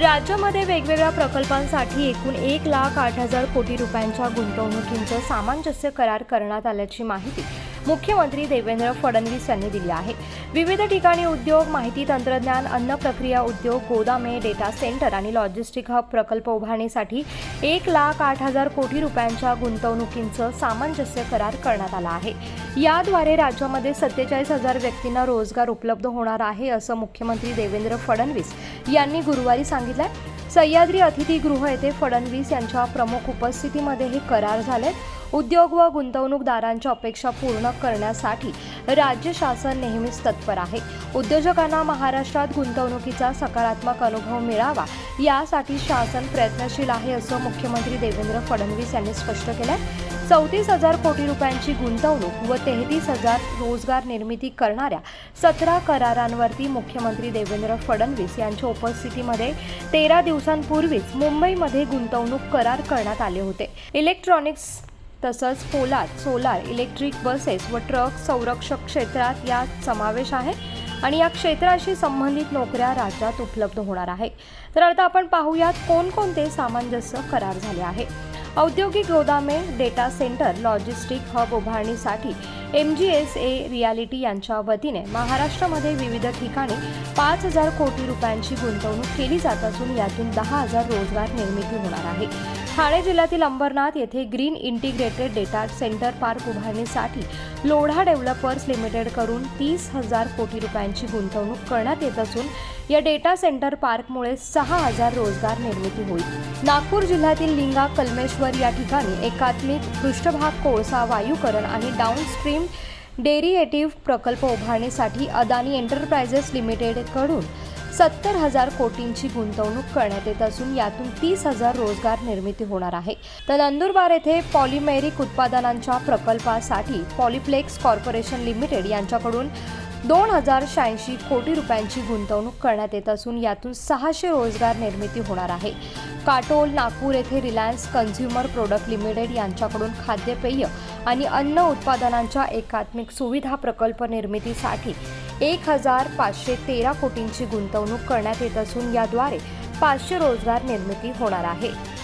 राज्यामध्ये वेगवेगळ्या प्रकल्पांसाठी एकूण एक लाख आठ हजार कोटी रुपयांच्या गुंतवणुकींचं सामंजस्य करार करण्यात आल्याची माहिती मुख्यमंत्री देवेंद्र फडणवीस यांनी दिली आहे. विविध ठिकाणी उद्योग माहिती तंत्रज्ञान अन्न प्रक्रिया उद्योग गोदामे डेटा सेंटर आणि लॉजिस्टिक हब प्रकल्प उभारणीसाठी एक लाख आठ हजार कोटी रुपयांच्या गुंतवणुकींचं सामंजस्य करार करण्यात आला आहे. याद्वारे राज्यामध्ये सत्तेचाळीस हजार व्यक्तींना रोजगार उपलब्ध होणार आहे असं मुख्यमंत्री देवेंद्र फडणवीस यांनी गुरुवारी सांगितलं सह्याद्री अतिथीगृह येथे फडणवीस यांच्या प्रमुख उपस्थितीमध्ये हे करार झाले उद्योग व गुंतवणूकदारांच्या अपेक्षा पूर्ण करण्यासाठी राज्य शासन नेहमीच तत्पर आहे. उद्योजकांना महाराष्ट्रात गुंतवणुकीचा सकारात्मक अनुभव मिळावा यासाठी शासन प्रयत्नशील आहे असं मुख्यमंत्री देवेंद्र फडणवीस यांनी स्पष्ट केलं चौतीस हजार कोटी रुपयांची गुंतवणूक व तेहतीस हजार रोजगार निर्मिती करणाऱ्या सतरा करारांवरती मुख्यमंत्री देवेंद्र फडणवीस यांच्या उपस्थितीमध्ये तेरा दिवसांपूर्वीच मुंबईमध्ये गुंतवणूक करार करण्यात आले होते. इलेक्ट्रॉनिक्स तसंच पोलाद सोलार इलेक्ट्रिक बसेस व ट्रक संरक्षक क्षेत्रात यात समावेश आहे आणि या क्षेत्राशी संबंधित नोकऱ्या राज्यात उपलब्ध होणार आहे तर आता आपण पाहूयात कोणकोणते सामंजस्य करार झाले आहे औद्योगिक गोदामे डेटा सेंटर लॉजिस्टिक हब उभारणीसाठी M G S A realty यांच्या वतीने महाराष्ट्रामध्ये विविध ठिकाणी पाच हजार कोटी रुपयांची गुंतवणूक केली जात असून यातून दहा हजार रोजगार निर्मिती होणार आहे. ठाणे जिल्ह्यातील अंबरनाथ येथे green integrated data centre park उभारणीसाठी लोढा डेव्हलपर्स लिमिटेड करून तीस हजार कोटी रुपयांची गुंतवणूक करण्यात येत असून या डेटा सेंटर पार्कमुळे सहा हजार रोजगार निर्मिती होईल. नागपूर जिल्ह्यातील लिंगा कलमेश्वर या ठिकाणी एकात्मिक पृष्ठभाग कोळसा वायूकरण आणि डाऊनस्ट्रीम डेरिएटिव्ह प्रकल्प उभारणीसाठी अदानी एंटरप्राइजेस लिमिटेडकडून सत्तर हजार कोटींची गुंतवणूक करण्यात येत असून यातून तीस हजार रोजगार निर्मिती होणार आहे. तर नंदुरबार येथे पॉलिमेरिक उत्पादनांच्या प्रकल्पासाठी पॉलिप्लेक्स कॉर्पोरेशन लिमिटेड यांच्याकडून दोन हजार शहाऐंशी कोटी रुपयांची गुंतवणूक करण्यात येत असून यातून सहाशे रोजगार निर्मिती होणार आहे. काटोल नागपूर येथे रिलायन्स कन्झ्युमर प्रोडक्ट लिमिटेड यांच्याकडून खाद्यपेय आणि अन्न उत्पादनांच्या एकात्मिक सुविधा प्रकल्प निर्मितीसाठी एक हजार पाचशे तेरा कोटींची गुंतवणूक करण्यात येत असून याद्वारे पाचशे रोजगार निर्मिती होणार आहे.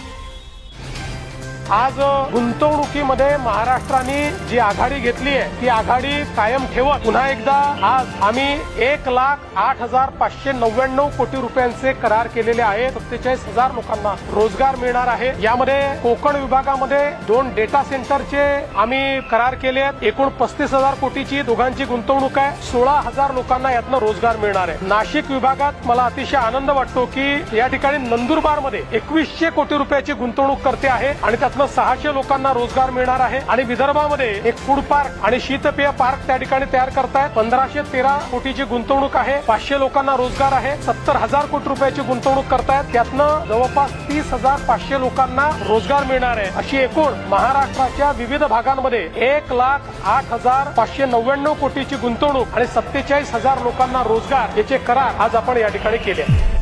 आज गुंतवणुकीमध्ये महाराष्ट्राने जी आघाडी घेतली आहे ती आघाडी कायम ठेवत. पुन्हा एकदा आज आम्ही एक लाख आठ हजार पाचशे नव्याण्णव कोटी रुपयांचे करार केलेले आहेत. सत्तेचाळीस हजार लोकांना रोजगार मिळणार आहे. यामध्ये कोकण विभागामध्ये दोन डेटा सेंटरचे आम्ही करार केले आहेत. एकूण पस्तीस हजार कोटीची दोघांची गुंतवणूक आहे. सोळा हजार लोकांना यातनं रोजगार मिळणार आहे. नाशिक विभागात मला अतिशय आनंद वाटतो की या ठिकाणी नंदुरबारमध्ये एकवीसशे कोटी रुपयाची गुंतवणूक करते आहे आणि त्यातनं सहाशे लोकांना रोजगार मिळणार आहे आणि विदर्भामध्ये एक फूड पार्क आणि शीतपेय पार्क त्या ठिकाणी तयार करतायत. पंधराशे तेरा कोटीची गुंतवणूक आहे. पाचशे लोकांना रोजगार आहे. सत्तर हजार कोटी रुपयाची गुंतवणूक करतायत. त्यातनं जवळपास तीस हजार पाचशे लोकांना रोजगार मिळणार आहे. अशी एकूण महाराष्ट्राच्या विविध भागांमध्ये एक लाख आठ हजार पाचशे नव्याण्णव कोटीची गुंतवणूक आणि सत्तेचाळीस हजार लोकांना रोजगार याचे करार आज आपण या ठिकाणी केले